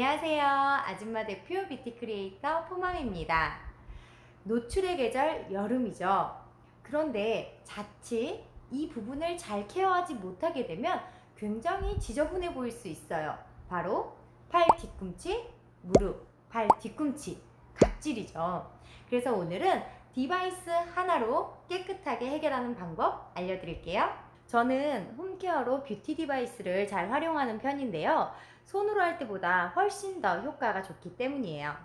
안녕하세요. 아줌마 대표 뷰티 크리에이터 포맘입니다. 노출의 계절 여름이죠. 그런데 자칫 이 부분을 잘 케어하지 못하게 되면 굉장히 지저분해 보일 수 있어요. 바로 팔 뒤꿈치, 무릎, 팔 뒤꿈치, 각질이죠. 그래서 오늘은 디바이스 하나로 깨끗하게 해결하는 방법 알려드릴게요. 저는 홈케어로 뷰티 디바이스를 잘 활용하는 편인데요. 손으로 할 때보다 훨씬 더 효과가 좋기 때문이에요.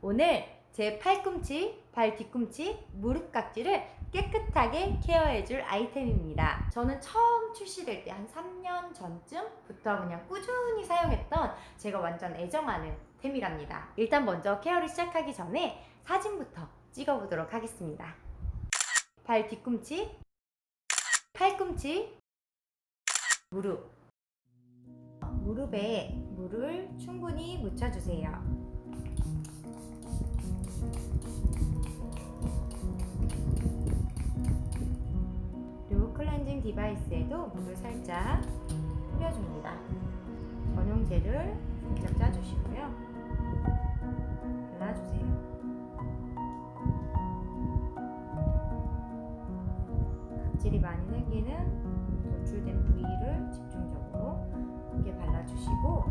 오늘 제 팔꿈치, 발 뒤꿈치, 무릎 각질을 깨끗하게 케어해줄 아이템입니다. 저는 처음 출시될 때 한 3년 전쯤부터 그냥 꾸준히 사용했던 제가 완전 애정하는 템이랍니다. 일단 먼저 케어를 시작하기 전에 사진부터 찍어보도록 하겠습니다. 발 뒤꿈치, 팔꿈치, 무릎. 무릎에 물을 충분히 묻혀주세요. 그리고 클렌징 디바이스에도 물을 살짝 뿌려줍니다. 전용제를 살짝 짜주시고요. 발라주세요. 각질이 많이 생기는 노출된 부위를 집중적으로 이렇게 발라주시고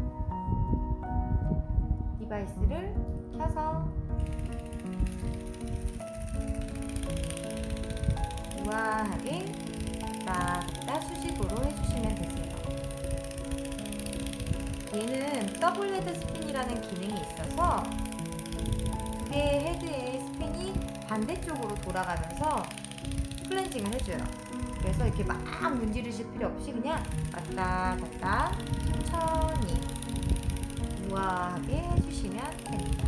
디바이스를 켜서 우아하게 딱딱 수직으로 해주시면 되세요. 얘는 더블 헤드 스핀이라는 기능이 있어서 두 개의 헤드의 스핀이 반대쪽으로 돌아가면서 클렌징을 해줘요. 그래서 이렇게 막 문지르실 필요 없이 그냥 왔다 갔다 천천히 우아하게 해주시면 됩니다.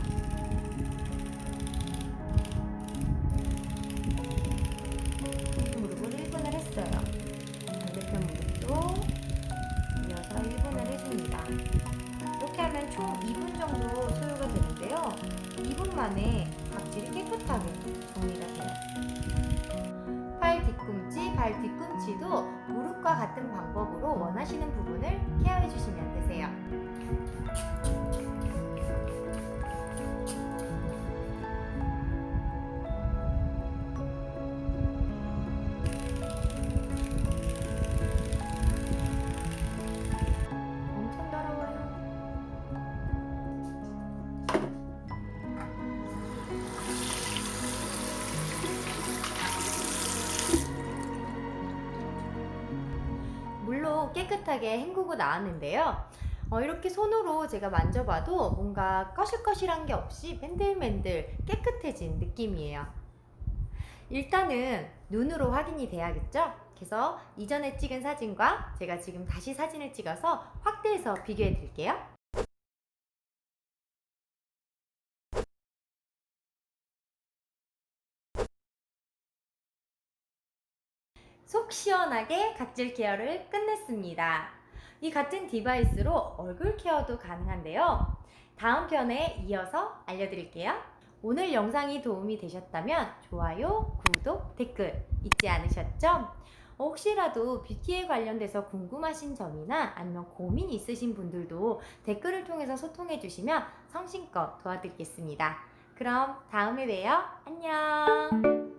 무릎을 1분을 했어요. 반대편 무릎도 이어서 1분을 해줍니다. 이렇게 하면 총 2분 정도 소요가 되는데요. 2분 만에 각질이 깨끗하게 정리가 돼요. 팔 뒤꿈치, 발 뒤꿈치도 무릎과 같은 방법으로 원하시는 부분을 케어해 주시면 되세요. 깨끗하게 헹구고 나왔는데요. 어, 이렇게 손으로 제가 만져봐도 뭔가 거실거실한 게 없이 맨들맨들 깨끗해진 느낌이에요. 일단은 눈으로 확인이 돼야겠죠? 그래서 이전에 찍은 사진과 제가 지금 다시 사진을 찍어서 확대해서 비교해 드릴게요. 속 시원하게 각질 케어를 끝냈습니다. 이 같은 디바이스로 얼굴 케어도 가능한데요. 다음 편에 이어서 알려드릴게요. 오늘 영상이 도움이 되셨다면 좋아요, 구독, 댓글 잊지 않으셨죠? 혹시라도 뷰티에 관련돼서 궁금하신 점이나 아니면 고민 있으신 분들도 댓글을 통해서 소통해 주시면 성심껏 도와드리겠습니다. 그럼 다음에 봬요. 안녕!